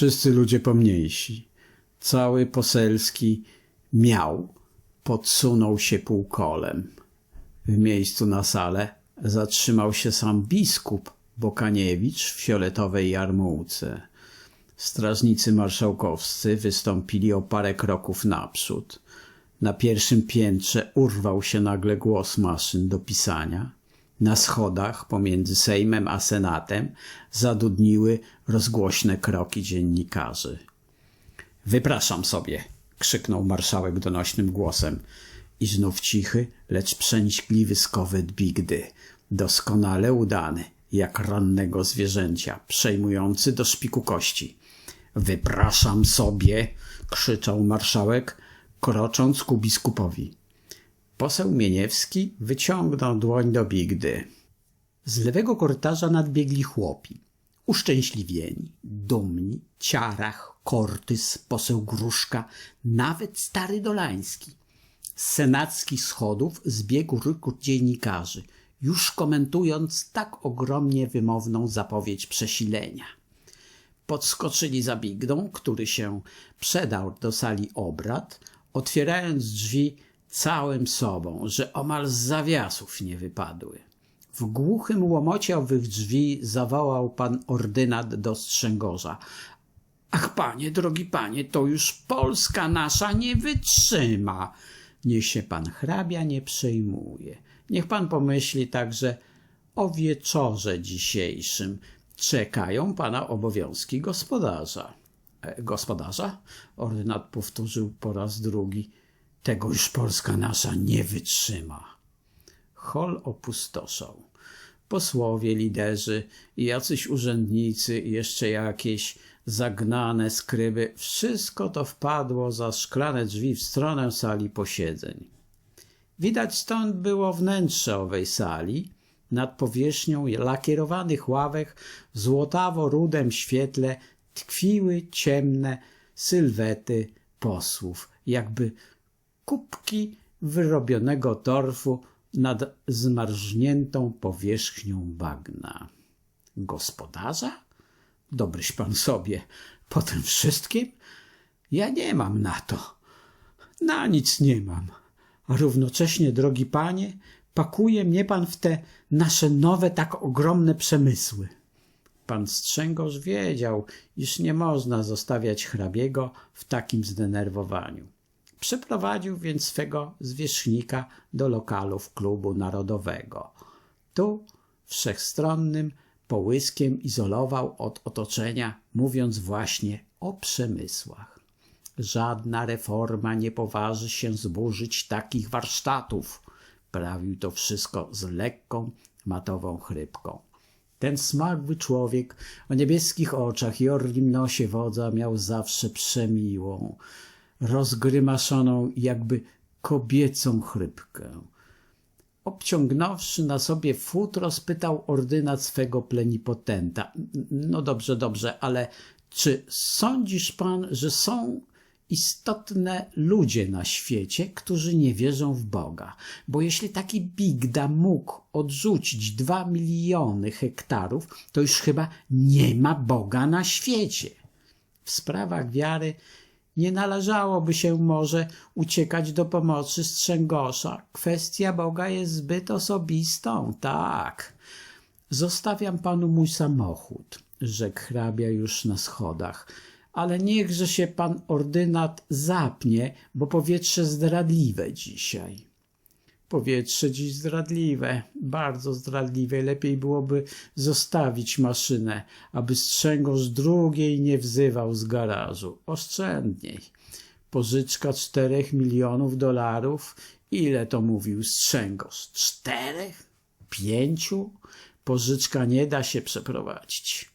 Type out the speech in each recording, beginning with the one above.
Wszyscy ludzie pomniejsi. Cały poselski miał podsunął się półkolem. W miejscu na salę zatrzymał się sam biskup Bokaniewicz w fioletowej jarmułce. Strażnicy marszałkowscy wystąpili o parę kroków naprzód. Na pierwszym piętrze urwał się nagle głos maszyn do pisania. Na schodach pomiędzy Sejmem a Senatem zadudniły rozgłośne kroki dziennikarzy. Wypraszam sobie, krzyknął marszałek donośnym głosem. I znów cichy, lecz przeniśkliwy skowyt bigdy, doskonale udany, jak rannego zwierzęcia, przejmujący do szpiku kości. Wypraszam sobie, krzyczał marszałek, krocząc ku biskupowi. Poseł Mieniewski wyciągnął dłoń do bigdy. Z lewego korytarza nadbiegli chłopi. Uszczęśliwieni, dumni, ciarach, kortys, poseł Gruszka, nawet stary Dolański. Z senackich schodów zbiegł rykut dziennikarzy, już komentując tak ogromnie wymowną zapowiedź przesilenia. Podskoczyli za Bigdą, który się przedał do sali obrad, otwierając drzwi całym sobą, że omal z zawiasów nie wypadły. W głuchym łomocie owych drzwi zawołał pan ordynat do strzęgorza. Ach, panie, drogi panie, to już Polska nasza nie wytrzyma. Niech się pan hrabia nie przejmuje. Niech pan pomyśli także o wieczorze dzisiejszym. Czekają pana obowiązki gospodarza. E, gospodarza? Ordynat powtórzył po raz drugi. Tego już Polska nasza nie wytrzyma. Hol opustoszał. Posłowie, liderzy, jacyś urzędnicy jeszcze jakieś zagnane skryby, wszystko to wpadło za szklane drzwi w stronę sali posiedzeń. Widać stąd było wnętrze owej sali, nad powierzchnią lakierowanych ławek w złotawo-rudem świetle tkwiły ciemne sylwety posłów, jakby kubki wyrobionego torfu nad zmarzniętą powierzchnią bagna. Gospodarza? Dobryś pan sobie. Po tym wszystkim? Ja nie mam na to. Na nic nie mam. A równocześnie, drogi panie, pakuje mnie pan w te nasze nowe, tak ogromne przemysły. Pan Strzęgorz wiedział, iż nie można zostawiać hrabiego w takim zdenerwowaniu. Przeprowadził więc swego zwierzchnika do lokalów klubu narodowego. Tu, wszechstronnym połyskiem izolował od otoczenia, mówiąc właśnie o przemysłach. Żadna reforma nie poważy się zburzyć takich warsztatów. Prawił to wszystko z lekką, matową chrypką. Ten smagły człowiek o niebieskich oczach i orlim nosie wodza miał zawsze przemiłą, rozgrymaszoną jakby kobiecą chrypkę. Obciągnąwszy na sobie futro, spytał ordynat swego plenipotenta. No dobrze, dobrze, ale czy sądzisz pan, że są istotne ludzie na świecie, którzy nie wierzą w Boga? Bo jeśli taki Bigda mógł odrzucić dwa miliony hektarów, to już chyba nie ma Boga na świecie. W sprawach wiary nie należałoby się może uciekać do pomocy Strzęgosza. Kwestia Boga jest zbyt osobistą, tak. Zostawiam panu mój samochód, rzekł hrabia już na schodach. Ale niechże się pan ordynat zapnie, bo powietrze zdradliwe dzisiaj. Powietrze dziś zdradliwe, bardzo zdradliwe. Lepiej byłoby zostawić maszynę, aby strzęgorz drugiej nie wzywał z garażu. Oszczędniej. Pożyczka czterech milionów dolarów. Ile to mówił strzęgorz? Czterech? Pięciu? Pożyczka nie da się przeprowadzić.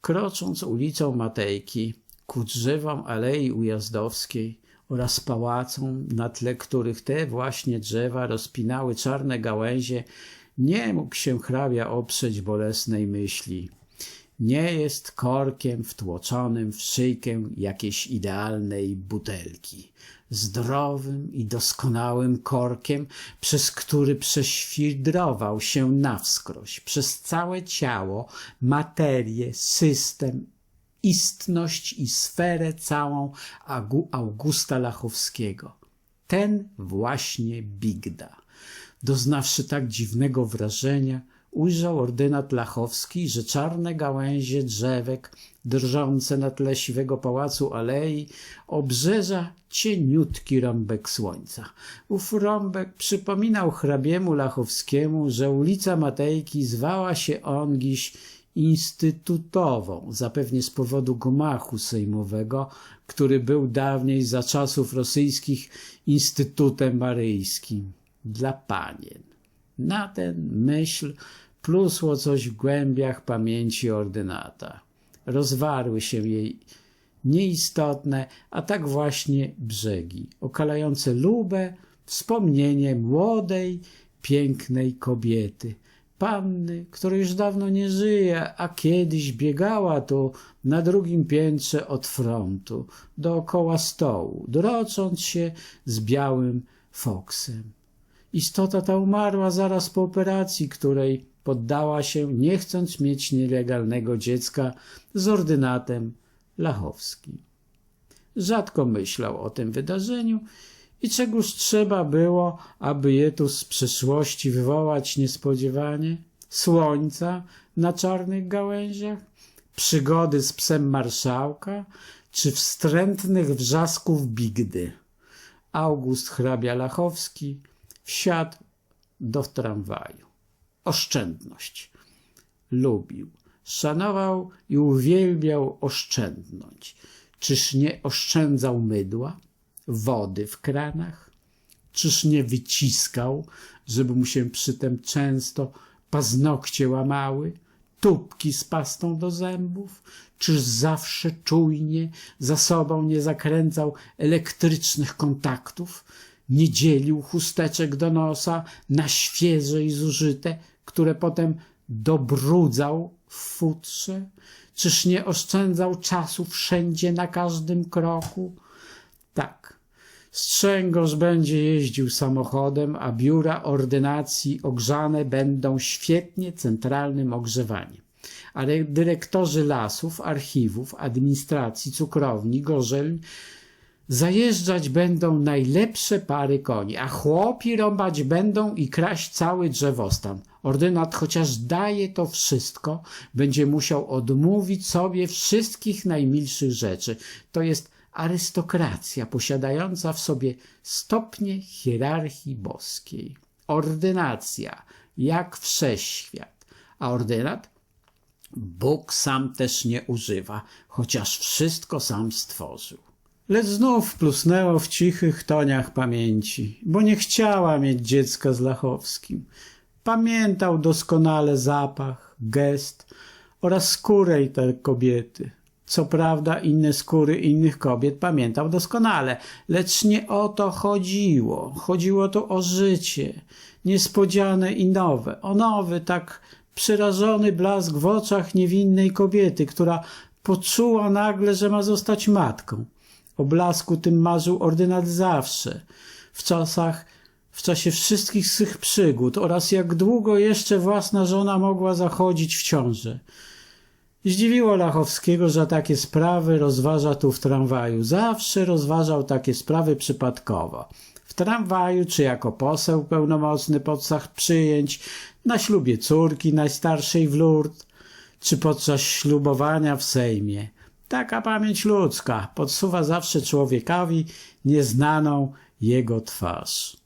Krocząc ulicą Matejki ku drzewom Alei Ujazdowskiej, oraz pałacom, na tle których te właśnie drzewa rozpinały czarne gałęzie, nie mógł się hrabia oprzeć bolesnej myśli. Nie jest korkiem wtłoczonym w szyjkę jakiejś idealnej butelki. Zdrowym i doskonałym korkiem, przez który prześwidrował się na wskroś, przez całe ciało, materię, system istność i sferę całą Augusta Lachowskiego. Ten właśnie Bigda. Doznawszy tak dziwnego wrażenia, ujrzał ordynat Lachowski, że czarne gałęzie drzewek drżące na tle siwego pałacu alei obrzeża cieniutki rąbek słońca. Ów rąbek przypominał hrabiemu Lachowskiemu, że ulica Matejki zwała się ongiś instytutową, zapewnie z powodu gmachu sejmowego, który był dawniej za czasów rosyjskich Instytutem Maryjskim dla panien. Na ten myśl plusło coś w głębiach pamięci ordynata. Rozwarły się jej nieistotne, a tak właśnie brzegi, okalające lubę wspomnienie młodej, pięknej kobiety, panny, która już dawno nie żyje, a kiedyś biegała tu na drugim piętrze od frontu, dookoła stołu, drocząc się z białym foksem. Istota ta umarła zaraz po operacji, której poddała się, nie chcąc mieć nielegalnego dziecka z ordynatem Lachowskim. Rzadko myślał o tym wydarzeniu i czegoż trzeba było, aby je tu z przyszłości wywołać niespodziewanie? Słońca na czarnych gałęziach? Przygody z psem marszałka? Czy wstrętnych wrzasków Bigdy? August hrabia Lachowski wsiadł do tramwaju. Oszczędność. Lubił, szanował i uwielbiał oszczędność. Czyż nie oszczędzał mydła, wody w kranach? Czyż nie wyciskał, żeby mu się przytem często paznokcie łamały, tubki z pastą do zębów? Czyż zawsze czujnie za sobą nie zakręcał elektrycznych kontaktów? Nie dzielił chusteczek do nosa na świeże i zużyte, które potem dobrudzał w futrze? Czyż nie oszczędzał czasu wszędzie, na każdym kroku? Tak. Strzęgorz będzie jeździł samochodem, a biura ordynacji ogrzane będą świetnie centralnym ogrzewaniem. Ale dyrektorzy lasów, archiwów, administracji, cukrowni, gorzelń zajeżdżać będą najlepsze pary koni, a chłopi rąbać będą i kraść cały drzewostan. Ordynat chociaż daje to wszystko, będzie musiał odmówić sobie wszystkich najmilszych rzeczy. To jest arystokracja posiadająca w sobie stopnie hierarchii boskiej. Ordynacja, jak wszechświat. A ordynat? Bóg sam też nie używa, chociaż wszystko sam stworzył. Lecz znów plusnęło w cichych toniach pamięci, bo nie chciała mieć dziecka z Lachowskim. Pamiętał doskonale zapach, gest oraz skórę tej kobiety. Co prawda inne skóry innych kobiet pamiętał doskonale, lecz nie o to chodziło. Chodziło tu o życie, niespodziane i nowe, o nowy, tak przerażony blask w oczach niewinnej kobiety, która poczuła nagle, że ma zostać matką. O blasku tym marzył ordynat zawsze, w czasach, w czasie wszystkich swych przygód oraz jak długo jeszcze własna żona mogła zachodzić w ciąży. Zdziwiło Lachowskiego, że takie sprawy rozważa tu w tramwaju. Zawsze rozważał takie sprawy przypadkowo. W tramwaju, czy jako poseł pełnomocny podczas przyjęć, na ślubie córki najstarszej w Lourdes, czy podczas ślubowania w Sejmie. Taka pamięć ludzka podsuwa zawsze człowiekowi nieznaną jego twarz.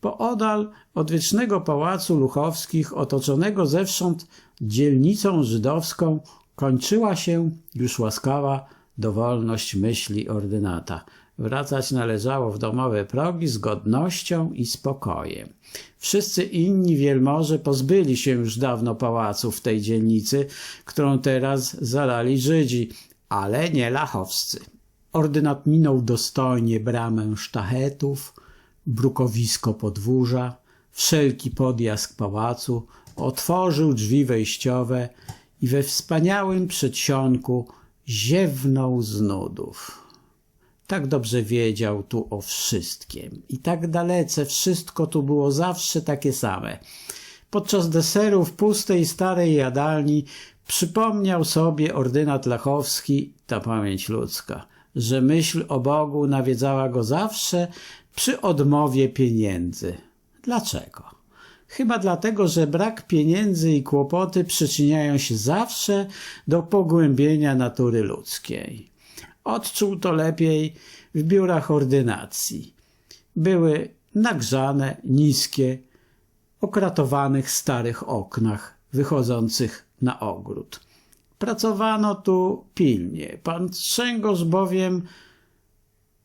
Poodal od wiecznego pałacu Luchowskich, otoczonego zewsząd dzielnicą żydowską, kończyła się już łaskawa dowolność myśli ordynata. Wracać należało w domowe progi z godnością i spokojem. Wszyscy inni wielmoże pozbyli się już dawno pałacu w tej dzielnicy, którą teraz zalali Żydzi, ale nie lachowscy. Ordynat minął dostojnie bramę sztachetów, brukowisko podwórza, wszelki podjazd pałacu, otworzył drzwi wejściowe i we wspaniałym przedsionku ziewnął z nudów. Tak dobrze wiedział tu o wszystkim i tak dalece wszystko tu było zawsze takie same. Podczas deseru w pustej starej jadalni Przypomniał sobie ordynat Lachowski, ta pamięć ludzka, że myśl o Bogu nawiedzała go zawsze przy odmowie pieniędzy. Dlaczego? Chyba dlatego, że brak pieniędzy i kłopoty przyczyniają się zawsze do pogłębienia natury ludzkiej. Odczuł to lepiej w biurach ordynacji. Były nagrzane, niskie, okratowanych starych oknach wychodzących na ogród. Pracowano tu pilnie. Pan Strzęgorz bowiem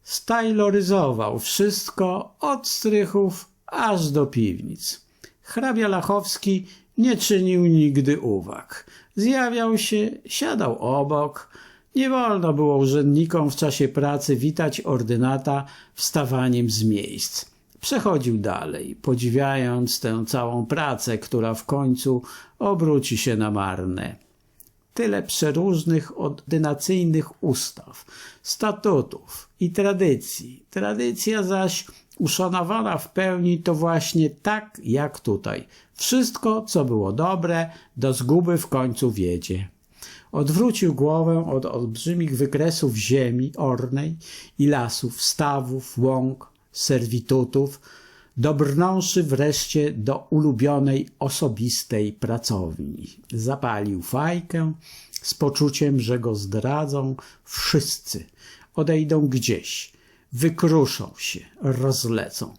stajloryzował wszystko od strychów aż do piwnic. Hrabia Lachowski nie czynił nigdy uwag. Zjawiał się, siadał obok. Nie wolno było urzędnikom w czasie pracy witać ordynata wstawaniem z miejsc. Przechodził dalej, podziwiając tę całą pracę, która w końcu obróci się na marne. Tyle przeróżnych ordynacyjnych ustaw, statutów i tradycji. Tradycja zaś uszanowana w pełni to właśnie tak jak tutaj. Wszystko, co było dobre, do zguby w końcu wiedzie. Odwrócił głowę od olbrzymich wykresów ziemi ornej i lasów, stawów, łąk, serwitutów, dobrnąwszy wreszcie do ulubionej osobistej pracowni. Zapalił fajkę z poczuciem, że go zdradzą wszyscy, odejdą gdzieś, wykruszą się, rozlecą.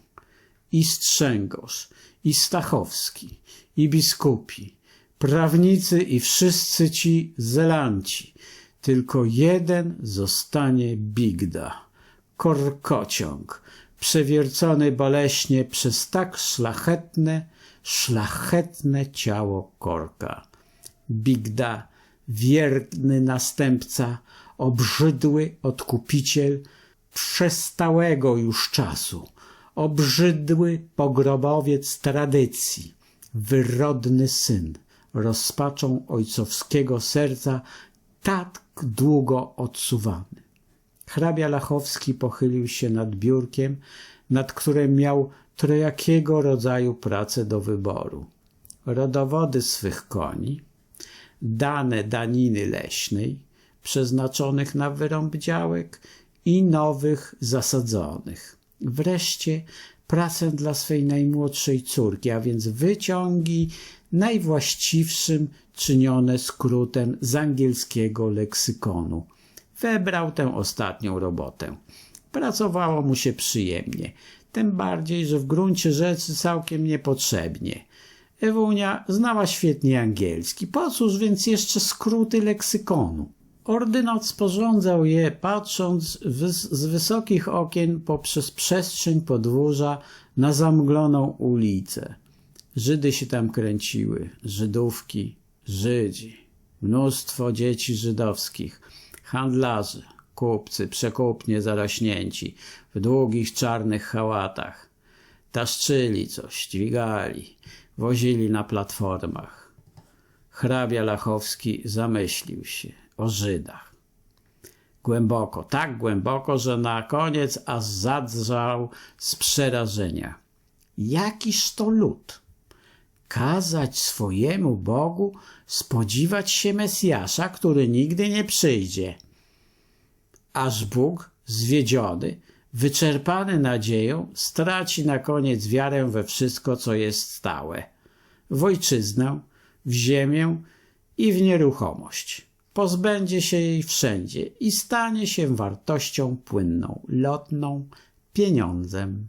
I Strzęgorz, i Stachowski, i biskupi, prawnicy i wszyscy ci zelanci. Tylko jeden zostanie Bigda, korkociąg, przewiercony boleśnie przez tak szlachetne, szlachetne ciało korka. Bigda, wierny następca, obrzydły odkupiciel przestałego już czasu, obrzydły pogrobowiec tradycji, wyrodny syn, rozpaczą ojcowskiego serca tak długo odsuwany. Hrabia Lachowski pochylił się nad biurkiem, nad którym miał trojakiego rodzaju pracę do wyboru. Rodowody swych koni, dane daniny leśnej, przeznaczonych na wyrąb działek i nowych zasadzonych. Wreszcie pracę dla swej najmłodszej córki, a więc wyciągi najwłaściwszym czynione skrótem z angielskiego leksykonu. Wybrał tę ostatnią robotę. Pracowało mu się przyjemnie, tym bardziej, że w gruncie rzeczy całkiem niepotrzebnie. Ewunia znała świetnie angielski, po cóż więc jeszcze skróty leksykonu? Ordynat sporządzał je, patrząc z wysokich okien poprzez przestrzeń podwórza na zamgloną ulicę. Żydy się tam kręciły, Żydówki, Żydzi, mnóstwo dzieci żydowskich, handlarzy, kupcy, przekupnie zarośnięci, w długich czarnych hałatach. Taszczyli coś, dźwigali, wozili na platformach. Hrabia Lachowski zamyślił się o Żydach. Głęboko, tak głęboko, że na koniec aż zadrżał z przerażenia. Jakiż to lud! Kazać swojemu Bogu spodziewać się Mesjasza, który nigdy nie przyjdzie. Aż Bóg, zwiedziony, wyczerpany nadzieją, straci na koniec wiarę we wszystko, co jest stałe. W ojczyznę, w ziemię i w nieruchomość pozbędzie się jej wszędzie i stanie się wartością płynną, lotną, pieniądzem.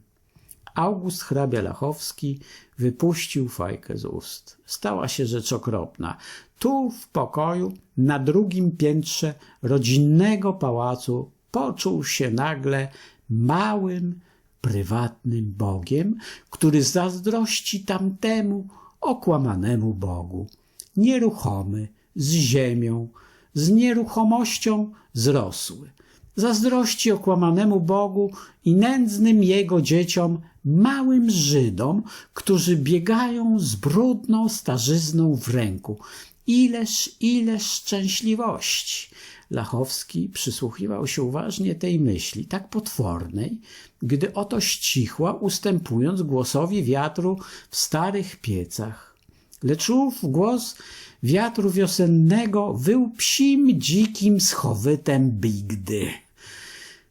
August hrabia Lachowski wypuścił fajkę z ust. Stała się rzecz okropna. Tu w pokoju, na drugim piętrze rodzinnego pałacu, poczuł się nagle małym, prywatnym Bogiem, który zazdrości tamtemu okłamanemu Bogu. Nieruchomy, z ziemią, z nieruchomością zrosły. Zazdrości okłamanemu Bogu i nędznym Jego dzieciom, małym Żydom, którzy biegają z brudną starzyzną w ręku. Ileż, ileż szczęśliwości! Lachowski przysłuchiwał się uważnie tej myśli, tak potwornej, gdy oto ścichła, ustępując głosowi wiatru w starych piecach. Lecz ów głos wiatru wiosennego wył psim dzikim schowytem bigdy.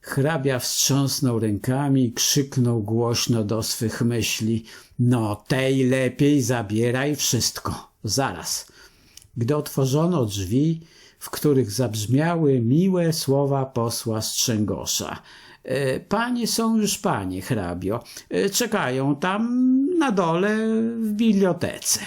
Hrabia wstrząsnął rękami krzyknął głośno do swych myśli. No, tej lepiej zabieraj wszystko. Zaraz. Gdy otworzono drzwi, w których zabrzmiały miłe słowa posła Strzęgosza. E, Panie są już panie, hrabio. E, Czekają tam na dole w bibliotece.